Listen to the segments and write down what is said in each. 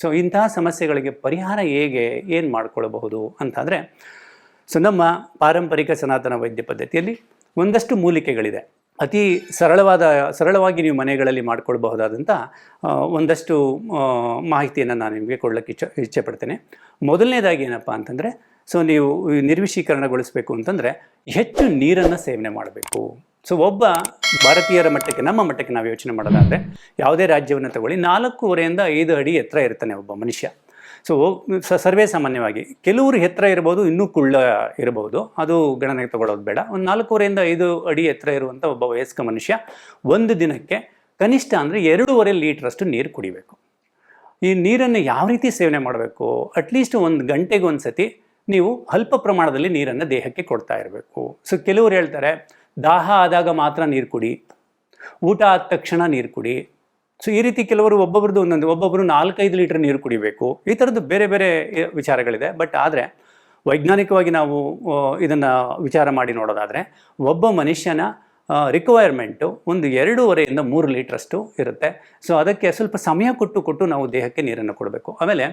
So ಇಂತಹ ಸಮಸ್ಯೆಗಳಿಗೆ ಪರಿಹಾರ ಹೇಗೆ, ಏನು ಮಾಡಿಕೊಳ್ಳಬಹುದು ಅಂತಂದರೆ ಸೊ ನಮ್ಮ ಪಾರಂಪರಿಕ ಸನಾತನ ವೈದ್ಯ ಪದ್ಧತಿಯಲ್ಲಿ ಒಂದಷ್ಟು ಮೂಲಿಕೆಗಳಿದೆ. ಅತಿ ಸರಳವಾದ, ಸರಳವಾಗಿ ನೀವು ಮನೆಗಳಲ್ಲಿ ಮಾಡ್ಕೊಳ್ಬಹುದಾದಂಥ ಒಂದಷ್ಟು ಮಾಹಿತಿಯನ್ನು ನಾನು ನಿಮಗೆ ಕೊಡಲಿಕ್ಕೆ ಇಚ್ಛೆ ಇಚ್ಛೆ ಪಡ್ತೇನೆ. ಮೊದಲನೇದಾಗಿ ಏನಪ್ಪ ಅಂತಂದರೆ ಸೊ ನೀವು ನಿರ್ವಿಷೀಕರಣಗೊಳಿಸಬೇಕು ಅಂತಂದರೆ, ಹೆಚ್ಚು ನೀರನ್ನು ಸೇವನೆ ಮಾಡಬೇಕು. ಸೊ ಒಬ್ಬ ಭಾರತೀಯರ ಮಟ್ಟಕ್ಕೆ, ನಮ್ಮ ಮಟ್ಟಕ್ಕೆ ನಾವು ಯೋಚನೆ ಮಾಡೋದಾದರೆ, ಯಾವುದೇ ರಾಜ್ಯವನ್ನು ತಗೊಳ್ಳಿ, ನಾಲ್ಕೂವರೆಯಿಂದ ಐದು ಅಡಿ ಎತ್ತರ ಇರ್ತಾನೆ ಒಬ್ಬ ಮನುಷ್ಯ. ಸೊ ಸ, ಸರ್ವೇ ಸಾಮಾನ್ಯವಾಗಿ, ಕೆಲವರು ಎತ್ತರ ಇರ್ಬೋದು, ಇನ್ನೂ ಕುಳ್ಳ ಇರಬಹುದು ಅದು ಗಣನೆಗೆ ತಗೊಳ್ಳೋದು ಬೇಡ. ಒಂದು ನಾಲ್ಕೂವರೆಯಿಂದ ಐದು ಅಡಿ ಎತ್ತರ ಇರುವಂಥ ಒಬ್ಬ ವಯಸ್ಕ ಮನುಷ್ಯ, ಒಂದು ದಿನಕ್ಕೆ ಕನಿಷ್ಠ ಅಂದರೆ ಎರಡೂವರೆ ಲೀಟ್ರಷ್ಟು ನೀರು ಕುಡಿಬೇಕು. ಈ ನೀರನ್ನು ಯಾವ ರೀತಿ ಸೇವನೆ ಮಾಡಬೇಕು? ಅಟ್ಲೀಸ್ಟ್ ಒಂದು ಗಂಟೆಗೆ ಒಂದು ಸತಿ ನೀವು ಅಲ್ಪ ಪ್ರಮಾಣದಲ್ಲಿ ನೀರನ್ನು ದೇಹಕ್ಕೆ ಕೊಡ್ತಾ ಇರಬೇಕು. ಸೊ ಕೆಲವರು ಹೇಳ್ತಾರೆ ದಾಹ ಆದಾಗ ಮಾತ್ರ ನೀರು ಕುಡಿ, ಊಟ ಆದ ತಕ್ಷಣ ನೀರು ಕುಡಿ. ಸೊ ಈ ರೀತಿ ಕೆಲವರು ಒಬ್ಬೊಬ್ರದ್ದು ಒಂದೊಂದು ಒಬ್ಬೊಬ್ಬರು ನಾಲ್ಕೈದು ಲೀಟರ್ ನೀರು ಕುಡಿಬೇಕು. ಈ ಥರದ್ದು ಬೇರೆ ಬೇರೆ ವಿಚಾರಗಳಿದೆ. ಬಟ್ ಆದರೆ, ವೈಜ್ಞಾನಿಕವಾಗಿ ನಾವು ಇದನ್ನು ವಿಚಾರ ಮಾಡಿ ನೋಡೋದಾದರೆ, ಒಬ್ಬ ಮನುಷ್ಯನ ರಿಕ್ವೈರ್ಮೆಂಟು ಒಂದು ಎರಡೂವರೆಯಿಂದ ಮೂರು ಲೀಟ್ರಷ್ಟು ಇರುತ್ತೆ. ಸೊ ಅದಕ್ಕೆ ಸ್ವಲ್ಪ ಸಮಯ ಕೊಟ್ಟು ಕೊಟ್ಟು ನಾವು ದೇಹಕ್ಕೆ ನೀರನ್ನು ಕೊಡಬೇಕು. ಆಮೇಲೆ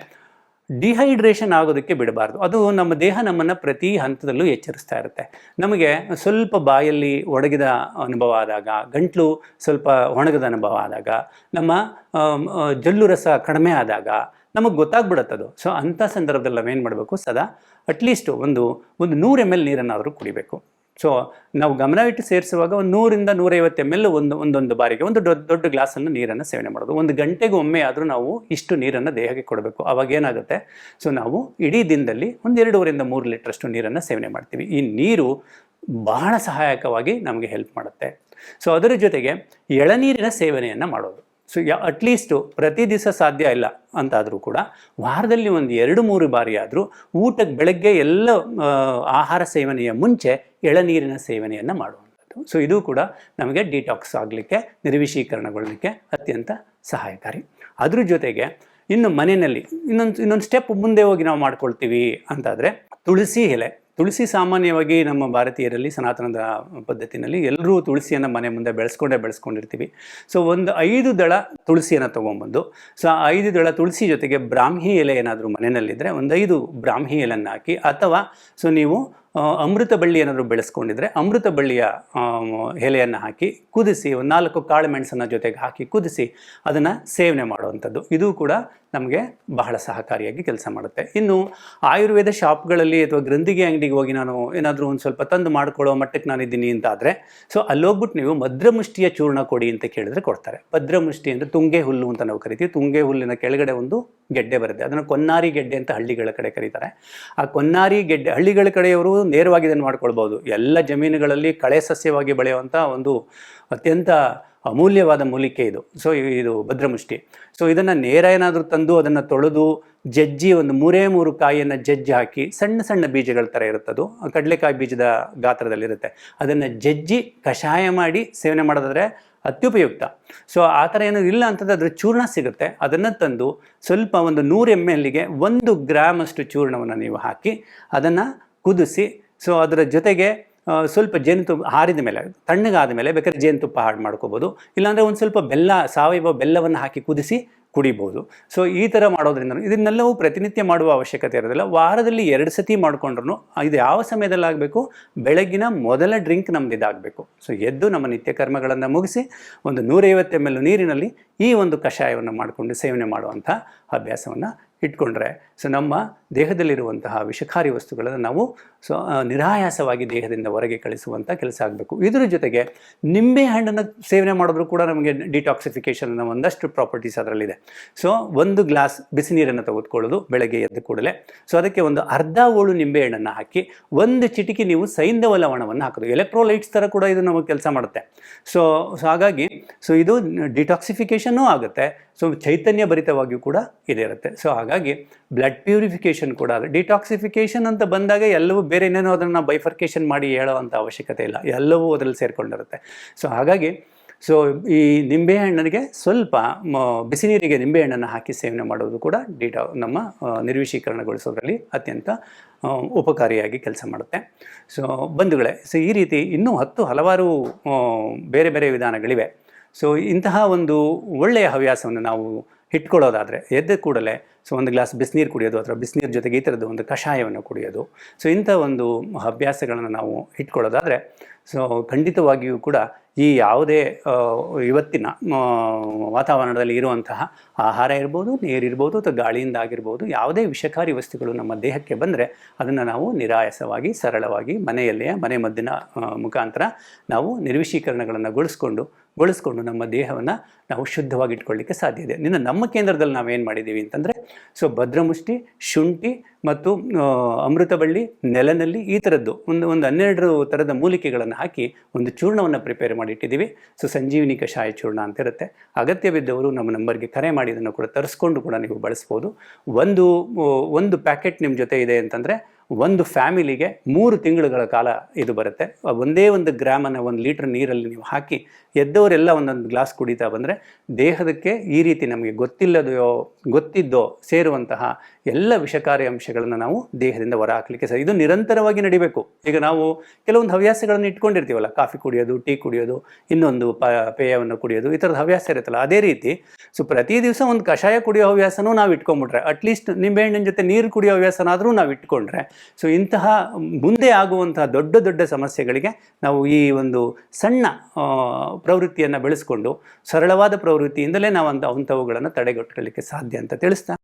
ಡಿಹೈಡ್ರೇಷನ್ ಆಗೋದಕ್ಕೆ ಬಿಡಬಾರ್ದು. ಅದು ನಮ್ಮ ದೇಹ ನಮ್ಮನ್ನು ಪ್ರತಿ ಹಂತದಲ್ಲೂ ಎಚ್ಚರಿಸ್ತಾ ಇರುತ್ತೆ. ನಮಗೆ ಸ್ವಲ್ಪ ಬಾಯಲ್ಲಿ ಒಣಗಿದ ಅನುಭವ ಆದಾಗ, ಗಂಟ್ಲು ಸ್ವಲ್ಪ ಒಣಗದ ಅನುಭವ ಆದಾಗ, ನಮ್ಮ ಜಲ್ಲು ರಸ ಕಡಿಮೆ ಆದಾಗ ನಮಗೆ ಗೊತ್ತಾಗ್ಬಿಡುತ್ತದು ಸೊ ಅಂಥ ಸಂದರ್ಭದಲ್ಲಿ ನಾವೇನು ಮಾಡಬೇಕು? ಸದಾ ಅಟ್ಲೀಸ್ಟು ಒಂದು ಒಂದು ನೂರು ಎಂ ಎಲ್ ನೀರನ್ನಾದರೂ ಕುಡಿಬೇಕು. ಸೊ ನಾವು ಗಮನ ಇಟ್ಟು ಸೇರಿಸುವಾಗ ಒಂದು ನೂರಿಂದ ನೂರೈವತ್ತು ಎಂ ಎಲ್ ಒಂದು, ಒಂದೊಂದು ಬಾರಿಗೆ ಒಂದು ದೊಡ್ಡ ದೊಡ್ಡ ಗ್ಲಾಸನ್ನು ನೀರನ್ನು ಸೇವನೆ ಮಾಡೋದು. ಒಂದು ಗಂಟೆಗೆ ಒಮ್ಮೆ ಆದರೂ ನಾವು ಇಷ್ಟು ನೀರನ್ನು ದೇಹಕ್ಕೆ ಕೊಡಬೇಕು. ಅವಾಗ ಏನಾಗುತ್ತೆ? ಸೊ ನಾವು ಇಡೀ ದಿನದಲ್ಲಿ ಒಂದು ಎರಡೂವರೆಯಿಂದ ಮೂರು ಲೀಟ್ರಷ್ಟು ನೀರನ್ನು ಸೇವನೆ ಮಾಡ್ತೀವಿ. ಈ ನೀರು ಬಹಳ ಸಹಾಯಕವಾಗಿ ನಮಗೆ ಹೆಲ್ಪ್ ಮಾಡುತ್ತೆ. ಸೊ ಅದರ ಜೊತೆಗೆ ಎಳನೀರಿನ ಸೇವನೆಯನ್ನು ಮಾಡೋದು. ಸೊ ಯಾ ಅಟ್ಲೀಸ್ಟು ಪ್ರತಿ ದಿವಸ ಸಾಧ್ಯ ಇಲ್ಲ ಅಂತಾದರೂ ಕೂಡ ವಾರದಲ್ಲಿ ಒಂದು ಎರಡು ಮೂರು ಬಾರಿ ಆದರೂ ಊಟಕ್ಕೆ ಬೆಳಗ್ಗೆ ಎಲ್ಲ ಆಹಾರ ಸೇವನೆಯ ಮುಂಚೆ ಎಳನೀರಿನ ಸೇವನೆಯನ್ನು ಮಾಡುವಂಥದ್ದು. ಸೊ ಇದು ಕೂಡ ನಮಗೆ ಡಿಟಾಕ್ಸ್ ಆಗಲಿಕ್ಕೆ ನಿರ್ವಿಶೀಕರಣಗೊಳ್ಳಲಿಕ್ಕೆ ಅತ್ಯಂತ ಸಹಾಯಕಾರಿ. ಅದ್ರ ಜೊತೆಗೆ ಇನ್ನು ಮನೆಯಲ್ಲಿ ಇನ್ನೊಂದು ಇನ್ನೊಂದು ಸ್ಟೆಪ್ ಮುಂದೆ ಹೋಗಿ ನಾವು ಮಾಡ್ಕೊಳ್ತೀವಿ ಅಂತಾದರೆ ತುಳಸಿ ಎಲೆ. ತುಳಸಿ ಸಾಮಾನ್ಯವಾಗಿ ನಮ್ಮ ಭಾರತೀಯರಲ್ಲಿ ಸನಾತನದ ಪದ್ಧತಿನಲ್ಲಿ ಎಲ್ಲರೂ ತುಳಸಿಯನ್ನು ಮನೆ ಮುಂದೆ ಬೆಳೆಸ್ಕೊಂಡೇ ಬೆಳೆಸ್ಕೊಂಡಿರ್ತೀವಿ. ಸೊ ಒಂದು ಐದು ದಳ ತುಳಸಿಯನ್ನು ತೊಗೊಂಬಂದು ಸೊ ಆ ಐದು ದಳ ತುಳಸಿ ಜೊತೆಗೆ ಬ್ರಾಹ್ಮಿ ಎಲೆ ಏನಾದರೂ ಮನೆಯಲ್ಲಿದ್ದರೆ ಒಂದು ಐದು ಬ್ರಾಹ್ಮಿ ಎಲೆಯನ್ನು ಹಾಕಿ ಅಥವಾ ಸೊ ನೀವು ಅಮೃತ ಬಳ್ಳಿ ಏನಾದರೂ ಬೆಳೆಸ್ಕೊಂಡಿದ್ರೆ ಅಮೃತ ಬಳ್ಳಿಯ ಎಲೆಯನ್ನು ಹಾಕಿ ಕುದಿಸಿ ಒಂದು ನಾಲ್ಕು ಕಾಳು ಮೆಣಸನ್ನ ಜೊತೆಗೆ ಹಾಕಿ ಕುದಿಸಿ ಅದನ್ನು ಸೇವನೆ ಮಾಡುವಂಥದ್ದು. ಇದು ಕೂಡ ನಮಗೆ ಬಹಳ ಸಹಕಾರಿಯಾಗಿ ಕೆಲಸ ಮಾಡುತ್ತೆ. ಇನ್ನು ಆಯುರ್ವೇದ ಶಾಪ್ಗಳಲ್ಲಿ ಅಥವಾ ಗ್ರಂಥಿಗೆ ಅಂಗಡಿಗೆ ಹೋಗಿ ನಾನು ಏನಾದರೂ ಒಂದು ಸ್ವಲ್ಪ ತಂದು ಮಾಡ್ಕೊಳ್ಳೋ ಮಟ್ಟಕ್ಕೆ ನಾನಿದ್ದೀನಿ ಅಂತ ಆದರೆ ಸೊ ಅಲ್ಲೋಗ್ಬಿಟ್ಟು ನೀವು ಭದ್ರಮುಷ್ಟಿಯ ಚೂರ್ಣ ಕೊಡಿ ಅಂತ ಕೇಳಿದ್ರೆ ಕೊಡ್ತಾರೆ. ಭದ್ರಮುಷ್ಟಿ ಅಂದರೆ ತುಂಗೆ ಹುಲ್ಲು ಅಂತ ನಾವು ಕರಿತೀವಿ. ತುಂಗೆ ಹುಲ್ಲಿನ ಕೆಳಗಡೆ ಒಂದು ಗೆಡ್ಡೆ ಬರುತ್ತೆ. ಅದನ್ನು ಕೊನ್ನಾರಿ ಗೆಡ್ಡೆ ಅಂತ ಹಳ್ಳಿಗಳ ಕಡೆ ಕರೀತಾರೆ. ಆ ಕೊನ್ನಾರಿ ಗೆಡ್ಡೆ ಹಳ್ಳಿಗಳ ಕಡೆಯವರು ನೇರವಾಗಿ ಇದನ್ನು ಮಾಡ್ಕೊಳ್ಬೋದು. ಎಲ್ಲ ಜಮೀನುಗಳಲ್ಲಿ ಕಳೆ ಸಸ್ಯವಾಗಿ ಬೆಳೆಯುವಂಥ ಒಂದು ಅತ್ಯಂತ ಅಮೂಲ್ಯವಾದ ಮೂಲಿಕೆ ಇದು. ಸೊ ಇದು ಭದ್ರಮುಷ್ಟಿ. ಸೊ ಇದನ್ನು ನೇರ ಏನಾದರೂ ತಂದು ಅದನ್ನು ತೊಳೆದು ಜಜ್ಜಿ ಒಂದು ಮೂರೇ ಮೂರು ಕಾಯಿಯನ್ನು ಜಜ್ಜಿ ಹಾಕಿ ಸಣ್ಣ ಸಣ್ಣ ಬೀಜಗಳ ಥರ ಇರುತ್ತದು. ಕಡಲೆಕಾಯಿ ಬೀಜದ ಗಾತ್ರದಲ್ಲಿರುತ್ತೆ. ಅದನ್ನು ಜಜ್ಜಿ ಕಷಾಯ ಮಾಡಿ ಸೇವನೆ ಮಾಡೋದಾದರೆ ಅತ್ಯುಪಯುಕ್ತ. ಸೊ ಆ ಥರ ಏನೂ ಇಲ್ಲ ಅಂತಂದರೆ ಅದ್ರ ಚೂರ್ಣ ಸಿಗುತ್ತೆ. ಅದನ್ನು ತಂದು ಸ್ವಲ್ಪ ಒಂದು ನೂರು ಎಂ ಎಲ್ಲಿಗೆ ಒಂದು ಗ್ರಾಮಷ್ಟು ಚೂರ್ಣವನ್ನು ನೀವು ಹಾಕಿ ಅದನ್ನು ಕುದಿಸಿ ಸೊ ಅದರ ಜೊತೆಗೆ ಸ್ವಲ್ಪ ಜೇನುತುಪ್ಪ ಹಾರಿದ ಮೇಲೆ, ತಣ್ಣಗಾದ ಮೇಲೆ ಬೇಕಾದ್ರೆ ಜೇನುತುಪ್ಪ ಹಾಡು ಮಾಡ್ಕೋಬೋದು. ಇಲ್ಲಾಂದರೆ ಒಂದು ಸ್ವಲ್ಪ ಬೆಲ್ಲ, ಸಾವಯವ ಬೆಲ್ಲವನ್ನು ಹಾಕಿ ಕುದಿಸಿ ಕುಡಿಬೋದು. ಸೊ ಈ ಥರ ಮಾಡೋದ್ರಿಂದ ಇದನ್ನೆಲ್ಲವೂ ಪ್ರತಿನಿತ್ಯ ಮಾಡುವ ಅವಶ್ಯಕತೆ ಇರೋದಿಲ್ಲ. ವಾರದಲ್ಲಿ ಎರಡು ಸತಿ ಮಾಡಿಕೊಂಡ್ರು ಇದು ಯಾವ ಸಮಯದಲ್ಲಿ ಆಗಬೇಕು? ಬೆಳಗಿನ ಮೊದಲ ಡ್ರಿಂಕ್ ನಮ್ದು ಇದಾಗಬೇಕು. ಸೊ ಎದ್ದು ನಮ್ಮ ನಿತ್ಯ ಕರ್ಮಗಳನ್ನು ಮುಗಿಸಿ ಒಂದು ನೂರೈವತ್ತು ಎಂ ಎಲ್ ನೀರಿನಲ್ಲಿ ಈ ಒಂದು ಕಷಾಯವನ್ನು ಮಾಡಿಕೊಂಡು ಸೇವನೆ ಮಾಡುವಂಥ ಅಭ್ಯಾಸವನ್ನು ಇಟ್ಕೊಂಡ್ರೆ ಸೊ ನಮ್ಮ ದೇಹದಲ್ಲಿರುವಂತಹ ವಿಷಕಾರಿ ವಸ್ತುಗಳನ್ನು ನಾವು ಸೊ ನಿರಾಯಾಸವಾಗಿ ದೇಹದಿಂದ ಹೊರಗೆ ಕಳಿಸುವಂಥ ಕೆಲಸ ಆಗಬೇಕು. ಇದರ ಜೊತೆಗೆ ನಿಂಬೆ ಹಣ್ಣನ್ನು ಸೇವನೆ ಮಾಡಿದ್ರು ಕೂಡ ನಮಗೆ ಡಿಟಾಕ್ಸಿಫಿಕೇಷನ್ ಅನ್ನೋ ಒಂದಷ್ಟು ಪ್ರಾಪರ್ಟೀಸ್ ಅದರಲ್ಲಿದೆ. ಸೊ ಒಂದು ಗ್ಲಾಸ್ ಬಿಸಿ ನೀರನ್ನು ತೆಗೆದುಕೊಳ್ಳೋದು ಬೆಳಗ್ಗೆ ಎದ್ದ ಕೂಡಲೇ. ಸೊ ಅದಕ್ಕೆ ಒಂದು ಅರ್ಧ ಓಳು ನಿಂಬೆ ಹಣ್ಣನ್ನು ಹಾಕಿ, ಒಂದು ಚಿಟಿಕೆ ನೀವು ಸೈಂಧವ ಲವಣವನ್ನು ಹಾಕೋದು. ಎಲೆಕ್ಟ್ರೋಲೈಟ್ಸ್ ಥರ ಕೂಡ ಇದು ನಮಗೆ ಕೆಲಸ ಮಾಡುತ್ತೆ. ಸೊ ಸೊ ಹಾಗಾಗಿ ಸೊ ಇದು ಡಿಟಾಕ್ಸಿಫಿಕೇಷನ್ನೂ ಆಗುತ್ತೆ. ಸೊ ಚೈತನ್ಯ ಭರಿತವಾಗಿಯೂ ಕೂಡ ಇದೇ ಇರುತ್ತೆ ಸೊ ಹಾಗಾಗಿ ಬ್ಲಡ್ ಪ್ಯೂರಿಫಿಕೇಷನ್ ಕೂಡ ಅದು ಡಿಟಾಕ್ಸಿಫಿಕೇಷನ್ ಅಂತ ಬಂದಾಗ ಎಲ್ಲವೂ ಬೇರೆ ಏನೇನೋ ಅದನ್ನು ಬೈಫರ್ಕೇಶನ್ ಮಾಡಿ ಹೇಳೋವಂಥ ಅವಶ್ಯಕತೆ ಇಲ್ಲ. ಎಲ್ಲವೂ ಅದರಲ್ಲಿ ಸೇರಿಕೊಂಡಿರುತ್ತೆ. ಸೊ ಹಾಗಾಗಿ ಸೊ ಈ ನಿಂಬೆಹಣ್ಣನಿಗೆ ಸ್ವಲ್ಪ ಬಿಸಿ ನೀರಿಗೆ ನಿಂಬೆಹಣ್ಣನ್ನು ಹಾಕಿ ಸೇವನೆ ಮಾಡೋದು ಕೂಡ ಡಿಟಾ ನಮ್ಮ ನಿರ್ವಿಶೀಕರಣಗೊಳಿಸೋದ್ರಲ್ಲಿ ಅತ್ಯಂತ ಉಪಕಾರಿಯಾಗಿ ಕೆಲಸ ಮಾಡುತ್ತೆ. ಸೊ ಬಂಧುಗಳೇ ಸೊ ಈ ರೀತಿ ಇನ್ನೂ ಹತ್ತು ಹಲವಾರು ಬೇರೆ ಬೇರೆ ವಿಧಾನಗಳಿವೆ. ಸೊ ಇಂತಹ ಒಂದು ಒಳ್ಳೆಯ ಹವ್ಯಾಸವನ್ನು ನಾವು ಇಟ್ಕೊಳ್ಳೋದಾದರೆ ಎದ್ದ ಕೂಡಲೇ, ಸೊ ಒಂದು ಗ್ಲಾಸ್ ಬಿಸಿನೀರು ಕುಡಿಯೋದು ಅಥವಾ ಬಿಸಿನೀರು ಜೊತೆಗೆ ಈ ಥರದ್ದು ಒಂದು ಕಷಾಯವನ್ನು ಕುಡಿಯೋದು. ಸೊ ಇಂಥ ಒಂದು ಅಭ್ಯಾಸಗಳನ್ನು ನಾವು ಇಟ್ಕೊಳ್ಳೋದಾದರೆ ಸೊ ಖಂಡಿತವಾಗಿಯೂ ಕೂಡ ಈ ಯಾವುದೇ ಇವತ್ತಿನ ವಾತಾವರಣದಲ್ಲಿ ಇರುವಂತಹ ಆಹಾರ ಇರ್ಬೋದು ನೀರಿರ್ಬೋದು ಅಥವಾ ಗಾಳಿಯಿಂದ ಆಗಿರ್ಬೋದು ಯಾವುದೇ ವಿಷಕಾರಿ ವಸ್ತುಗಳು ನಮ್ಮ ದೇಹಕ್ಕೆ ಬಂದರೆ ಅದನ್ನು ನಾವು ನಿರಾಯಾಸವಾಗಿ, ಸರಳವಾಗಿ ಮನೆಯಲ್ಲಿಯೇ ಮನೆ ಮದ್ದಿನ ಮುಖಾಂತರ ನಾವು ನಿರ್ವಿಶೀಕರಣಗಳನ್ನು ಗೊಳಿಸ್ಕೊಂಡು ಗೊಳಿಸ್ಕೊಂಡು ನಮ್ಮ ದೇಹವನ್ನು ನಾವು ಶುದ್ಧವಾಗಿ ಇಟ್ಕೊಳ್ಳಿಕ್ಕೆ ಸಾಧ್ಯ ಇದೆ. ಇನ್ನು ನಮ್ಮ ಕೇಂದ್ರದಲ್ಲಿ ನಾವೇನು ಮಾಡಿದ್ದೀವಿ ಅಂತಂದರೆ, ಸೊ ಭದ್ರಮುಷ್ಟಿ, ಶುಂಠಿ ಮತ್ತು ಅಮೃತಬಳ್ಳಿ ನೆಲನಲ್ಲಿ ಈ ಥರದ್ದು ಒಂದು ಒಂದು ಹನ್ನೆರಡು ಥರದ ಮೂಲಿಕೆಗಳನ್ನು ಹಾಕಿ ಒಂದು ಚೂರ್ಣವನ್ನು ಪ್ರಿಪೇರ್ ಮಾಡಿ ಇಟ್ಟಿದ್ದೀವಿ ಸೊ ಸಂಜೀವಿನಿ ಕಷಾಯ ಚೂರ್ಣ ಅಂತ ಇರುತ್ತೆ ಅಗತ್ಯವಿದ್ದವರು ನಮ್ಮ ನಂಬರ್ಗೆ ಕರೆ ಮಾಡಿ, ಇದನ್ನು ಕೂಡ ತರಿಸ್ಕೊಂಡು ಕೂಡ ನೀವು ಬಳಸ್ಬೋದು. ಒಂದು ಒಂದು ಪ್ಯಾಕೆಟ್ ನಿಮ್ಮ ಜೊತೆ ಇದೆ ಅಂತಂದರೆ, ಒಂದು ಫ್ಯಾಮಿಲಿಗೆ ಮೂರು ತಿಂಗಳುಗಳ ಕಾಲ ಇದು ಬರುತ್ತೆ. ಒಂದೇ ಒಂದು ಗ್ರಾಮನ್ನು ಒಂದು ಲೀಟ್ರ್ ನೀರಲ್ಲಿ ನೀವು ಹಾಕಿ ಎದ್ದವರೆಲ್ಲ ಒಂದೊಂದು ಗ್ಲಾಸ್ ಕುಡಿತಾ ಬಂದರೆ ದೇಹದಕ್ಕೆ ಈ ರೀತಿ ನಮಗೆ ಗೊತ್ತಿಲ್ಲದೆಯೋ, ಗೊತ್ತಿದ್ದೋ ಸೇರುವಂತಹ ಎಲ್ಲ ವಿಷಕಾರಿ ಅಂಶಗಳನ್ನು ನಾವು ದೇಹದಿಂದ ಹೊರ ಹಾಕಲಿಕ್ಕೆ ಸಹ ಇದು ನಿರಂತರವಾಗಿ ನಡಿಬೇಕು. ಈಗ ನಾವು ಕೆಲವೊಂದು ಹವ್ಯಾಸಗಳನ್ನು ಇಟ್ಕೊಂಡಿರ್ತೀವಲ್ಲ, ಕಾಫಿ ಕುಡಿಯೋದು, ಟೀ ಕುಡಿಯೋದು, ಇನ್ನೊಂದು ಪ, ಪೇಯವನ್ನು ಕುಡಿಯೋದು, ಈ ಥರದ ಹವ್ಯಾಸ ಇರುತ್ತಲ್ಲ, ಅದೇ ರೀತಿ ಸೊ ಪ್ರತಿ ದಿವಸ ಒಂದು ಕಷಾಯ ಕುಡಿಯೋ ಹವ್ಯಾಸನೂ ನಾವು ಇಟ್ಕೊಂಡ್ಬಿಟ್ರೆ ಅಟ್ಲೀಸ್ಟ್ ನಿಂಬೆಹಣ್ಣಿನ ಜೊತೆ ನೀರು ಕುಡಿಯೋ ಹವ್ಯಾಸನಾದರೂ ನಾವು ಇಟ್ಕೊಂಡ್ರೆ, ಸೊ ಇಂತಹ ಮುಂದೆ ಆಗುವಂತಹ ದೊಡ್ಡ ದೊಡ್ಡ ಸಮಸ್ಯೆಗಳಿಗೆ ನಾವು ಈ ಒಂದು ಸಣ್ಣ ಪ್ರವೃತ್ತಿಯನ್ನು ಬೆಳೆಸ್ಕೊಂಡು ಸರಳವಾದ ಪ್ರವೃತ್ತಿಯಿಂದಲೇ ನಾವು ಅಂತ ಅಂಥವುಗಳನ್ನು ತಡೆಗಟ್ಟಲಿಕ್ಕೆ ಸಾಧ್ಯ ಅಂತ ತಿಳಿಸ್ತಾ